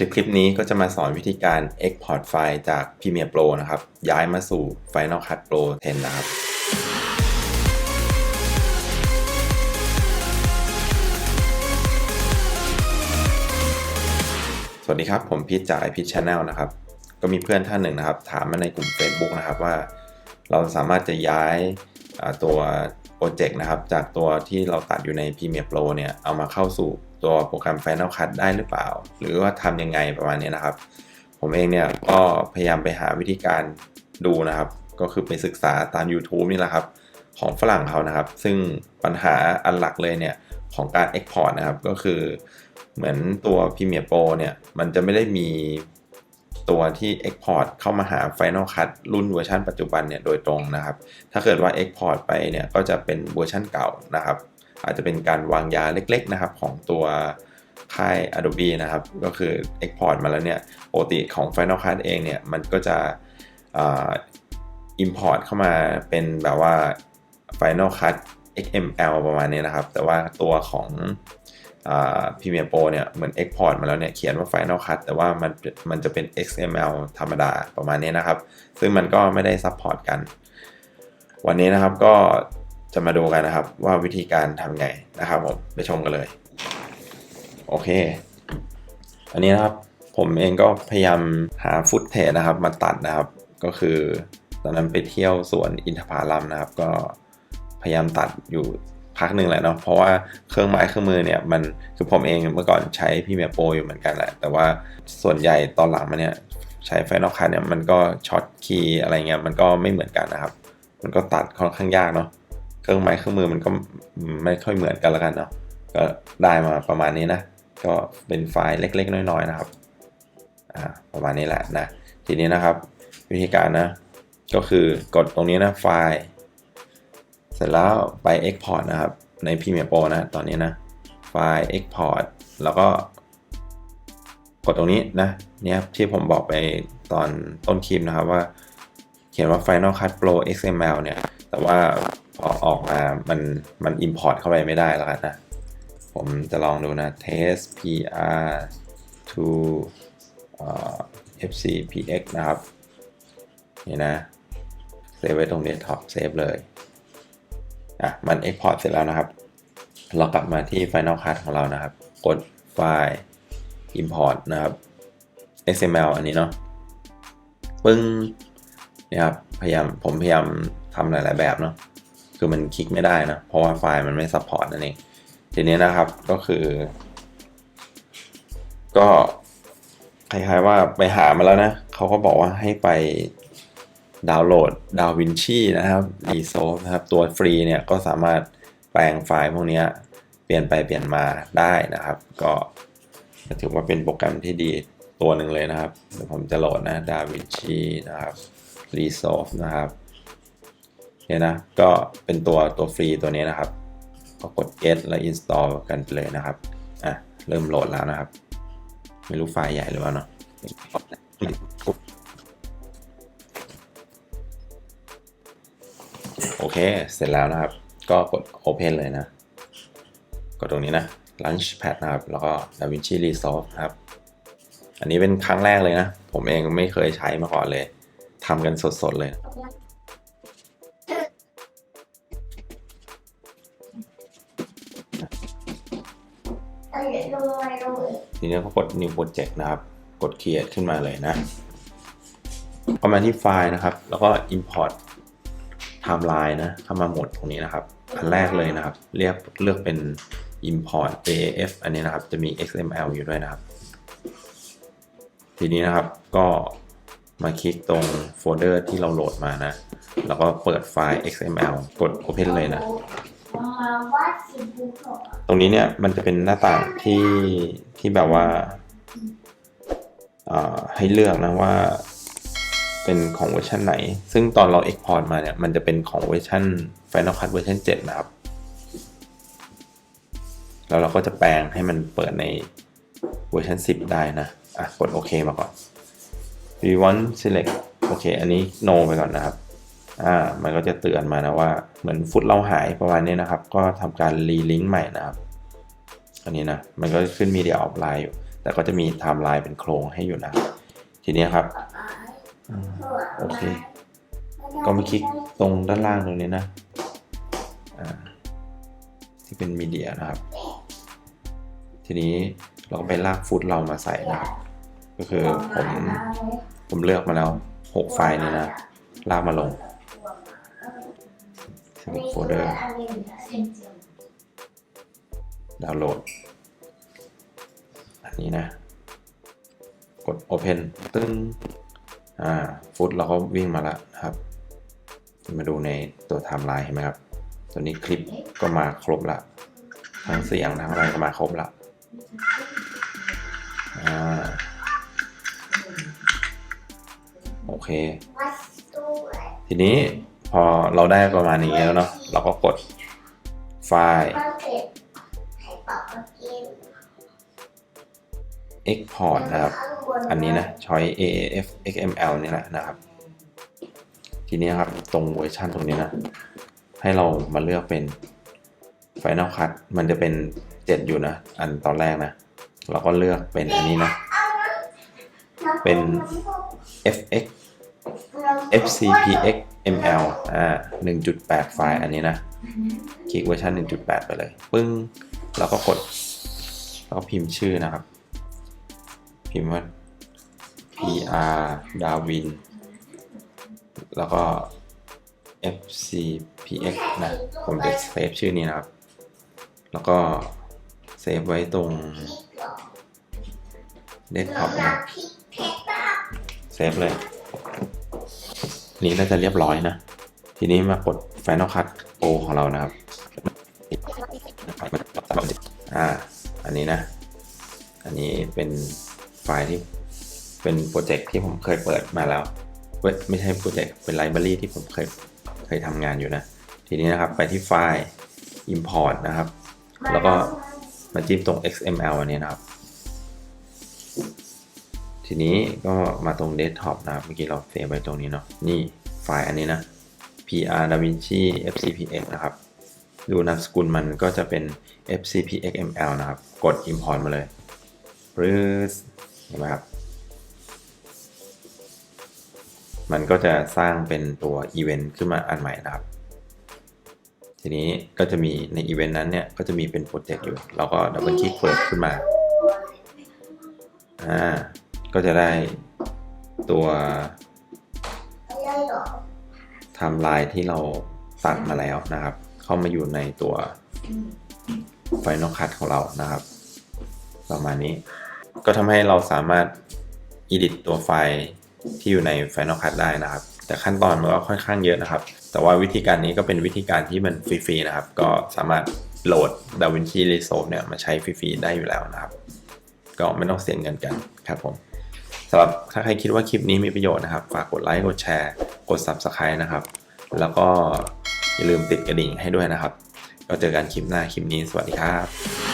คลิปคลิปนี้ก็จะมาสอนวิธีการ Export ไฟล์จาก Premiere Pro นะครับ ย้ายมาสู่ Final Cut Pro 10 นะครับ สวัสดีครับ ผมพีทจาก i p พี Channel นะครับ ก็มีเพื่อนท่านหนึ่งนะครับ ถามมาในกลุ่ม Facebook นะครับว่า เราสามารถจะย้ายตัวโปรเจกต์นะครับ จากตัวที่เราตัดอยู่ใน Premiere Pro เนี่ย เอามาเข้าสู่ ตัวโปรแกรม Final Cut ได้หรือเปล่า หรือว่าทำยังไงประมาณนี้นะครับ ผมเองเนี่ยก็พยายามไปหาวิธีการดูนะครับ ก็คือไปศึกษาตาม YouTube นี่แหละครับ ของฝรั่งเขานะครับ ซึ่งปัญหาอันหลักเลยเนี่ยของการ Export นะครับ ก็คือเหมือนตัว Premiere Pro เนี่ยมันจะไม่ได้มีตัวที่ Export เข้ามาหา Final Cut รุ่นเวอร์ชันปัจจุบันเนี่ยโดยตรงนะครับ ถ้าเกิดว่า Export ไปเนี่ยก็จะเป็นเวอร์ชันเก่านะครับ อาจจะเป็นการวางยาเล็กๆนะครับของตัวค่าย Adobe นะครับ ก็คือ Export มาแล้วเนี่ยปกติของ Final Cut เองเนี่ยมันก็จะอ่า Import เข้ามาเป็นแบบว่า Final Cut XML ประมาณนี้นะครับ แต่ว่าตัวของอ Premiere Pro เนี่ยเหมือน Export มาแล้วเนี่ยเขียนว่า Final Cut แต่ว่ามันมันจะเป็น XML ธรรมดาประมาณนี้นะครับ ซึ่งมันก็ไม่ได้ซัพพอร์ตกัน วันนี้นะครับก็ จะมาดูกันนะครับ ว่าวิธีการทำไงนะครับผมไปชมกันเลย โอเค อันนี้นะครับผมเองก็พยายามหาฟุตเทจนะครับ มาตัดนะครับ ก็คือ ตอนนั้นไปเที่ยวสวนอินทผลัมนะครับ ก็พยายามตัดอยู่พักหนึ่งแหละเนาะเพราะว่าเครื่องไม้เครื่องมือเนี่ยมันคือผมเองเมื่อก่อนใช้พี่เมียโปรอยู่เหมือนกันแหละ แต่ว่าส่วนใหญ่ตอนหลังมาเนี่ยใช้ไฟนอลคัทเนี่ยมันก็ช็อตคีย์อะไรเงี้ยมันก็ไม่เหมือนกันนะครับ มันก็ตัดค่อนข้างยากเนาะ รื่องไม้เครื่องมือมันก็ไม่ค่อยเหมือนกันละกันเนาะก็ได้มาประมาณนี้นะ ก็เป็นไฟล์เล็กๆ น้อย ๆ นะครับอ่าประมาณนี้แหละนะทีนี้นะครับ วิธีการนะ ก็คือกดตรงนี้นะไฟล์ เสร็จแล้วไป Export นะครับใน Premiere Pro นะตอนนี้นะไฟล์ Export แล้วก็กดตรงนี้นะเนี่ยที่ผมบอกไปตอนต้นคลิปนะครับว่า เขียนว่า Final Cut Pro XML เนี่ย แต่ว่า อออกมา มันมัน Import เข้าไปไม่ได้แล้วกันนะ ผมจะลองดูนะ test pr to fcpx นะครับ นี่นะ เซฟไว้ตรง desktop เซฟเลย อะ มัน export เสร็จแล้วนะครับ เรากลับมาที่ Final Cut ของเรานะครับ กดไฟล์ import นะครับ XML อันนี้เนาะ ปึ้งนี่ครับ พยายาม ผมพยายามทำหลาย ๆ แบบเนาะ คือมันคลิกไม่ได้นะ เพราะว่าไฟล์มันไม่ support นั่นเองทีนี้นะครับก็คือ ก็คล้ายๆว่าไปหามาแล้วนะเขาก็บอกว่าให้ไปดาวน์โหลดดาวินชีนะครับรีโซนะครับ ตัวฟรีเนี่ยก็สามารถแปลงไฟล์พวกนี้เปลี่ยนไปเปลี่ยนมาได้นะครับ ก็ถือว่าเป็นโปรแกรมที่ดีตัวหนึ่งเลยนะครับเดี๋ยวผมจะโหลดนะดาวินชีนะครับรีโซนะครับ เนี่ยนะก็เป็นตัวตัวฟรีตัวนี้นะครับก็กด get แล้ว install กันไปเลยนะครับอะเริ่มโหลดแล้วนะครับ ไม่รู้ไฟล์ใหญ่หรือเปล่าเนาะโอเค เสร็จแล้วนะครับ ก็กด open เลยนะ กดตรงนี้นะ launchpad นะครับ แล้วก็ DaVinci Resolve นะครับ อันนี้เป็นครั้งแรกเลยนะ ผมเองไม่เคยใช้มาก่อนเลยทำกันสดๆเลย ทีนี้ก็กด new project นะครับ กด create ขึ้นมาเลยนะเข้ามาที่ไฟล์นะครับ แล้วก็ import timeline นะ เข้ามาหมดตรงนี้นะครับ อันแรกเลยนะครับ เรียกเลือกเป็น import AAF อันนี้นะครับ จะมี XML อยู่ด้วยนะครับ ทีนี้นะครับก็มาคลิกตรงโฟลเดอร์ที่เราโหลดมานะ แล้วก็เปิดไฟล์ XML กด open เลยนะ ตรงนี้เนี่ยมันจะเป็นหน้าต่างที่ที่แบบว่าให้เลือกนะว่าเป็นของเวอร์ชันไหน ซึ่งตอนเรา Export มาเนี่ย มันจะเป็นของเวอร์ชัน Final Cut เวอร์ชัน7 นะครับ แล้วเราก็จะแปลงให้มันเปิดในเวอร์ชัน10 ได้นะ อะ กดโอเคมาก่อน we want select โอเค อันนี้ no ไปก่อนนะครับ อ่ามันก็จะเตือนมานะว่าเหมือนฟุตเราหายประมาณนี้นะครับ ก็ทำการรีลิงก์ใหม่นะครับ อันนี้นะ มันก็ขึ้น media offline อยู่ แต่ก็จะมีไทม์ไลน์เป็นโครงให้อยู่นะ ทีนี้ครับอโอเค ก็มาคลิกตรงด้านล่างตรงนี้นะที่เป็นมีเดียนะครับ ทีนี้เราก็ไปลากฟุตเรามาใส่นะครับ ก็คือผมผมเลือกมาแล้ว 6 ไฟล์นี้นะ ลากมาลง โฟลเดอร์ดาวน์โหลด อันนี้นะ กด Open ตึ้งอ่าฟุตเราก็วิ่งมาแล้วนะครับ มาดูในตัวไทม์ไลน์เห็นไหมครับ ตัวนี้คลิปก็มาครบละทั้งเสียงทั้งอะไรก็มาครบละอ่าโอเค ทีนี้ พอเราได้ประมาณนี้แล้วเนาะเราก็กดไฟล์ Export นะครับ อันนี้นะช้อย AAF XML นี่แหละนะครับ ทีนี้ครับตรงเวอร์ชันตรงนี้นะ ให้เรามาเลือกเป็น Final Cut มันจะเป็น 7 อยู่นะ อันตอนแรกนะ เราก็เลือกเป็นอันนี้นะ เป็น FX FCPX ML อ่า1.8 ไฟล์อันนี้นะ คลิกเวอร์ชัน1.8 ไปเลย ปึ้ง แล้วก็กด แล้วก็พิมพ์ชื่อนะครับ พิมพ์ว่า PR ดาวินแล้วก็ FCPX นะ ผมจะเซฟชื่อนี้นะครับ แล้วก็เซฟไว้ตรงเดสก์ท็อปนะ เซฟเลย นี่น่าจะเรียบร้อยนะ ทีนี้มากด Final Cut Go ของเรานะครับอ่าอันนี้นะ อันนี้เป็นไฟล์ที่เป็นโปรเจกต์ที่ผมเคยเปิดมาแล้วเว้ยไม่ใช่โปรเจกต์เป็นไลบรารีที่ผมเคยเคยทำงานอยู่นะ ทีนี้นะครับไปที่ไฟล์ Import นะครับ แล้วก็มาจิ้มตรง XML อันนี้นะครับ ทีนี้ก็มาตรง Desktop นะครับ เมื่อกี้เราเซฟไว้ตรงนี้เนาะ นี่ไฟล์อันนี้นะ PR DaVinci FCPX นะครับ ดูนามสกุลมันก็จะเป็น FCPXML นะครับ กด Import มาเลยปรื้ดเห็นไหมครับ มันก็จะสร้างเป็นตัวอีเวนต์ขึ้นมาอันใหม่นะครับ ทีนี้ก็จะมีในอีเวนต์นั้นเนี่ย ก็จะมีเป็นโปรเจกต์อยู่ เราก็ดับเบิลคลิกเปิดขึ้นมา อ่า ก็จะได้ตัวไทม์ไลน์ที่เราตัดมาแล้วนะครับ เข้ามาอยู่ในตัว Final Cut ของเรานะครับ ประมาณนี้ ก็ทำให้เราสามารถ edit ตัวไฟล์ที่อยู่ใน Final Cut ได้นะครับ แต่ขั้นตอนมันก็ค่อนข้างเยอะนะครับ แต่ว่าวิธีการนี้ก็เป็นวิธีการที่มันฟรีๆนะครับ ก็สามารถโหลด DaVinci Resolve เนี่ยมาใช้ฟรีๆได้อยู่แล้วนะครับ ก็ไม่ต้องเสียเงินกันครับผม สำหรับถ้าใครคิดว่าคลิปนี้มีประโยชน์นะครับ ฝากกดไลค์กดแชร์ กด Subscribe นะครับ แล้วก็อย่าลืมติดกระดิ่งให้ด้วยนะครับเราเจอกันคลิปหน้าคลิปนี้สวัสดีครับ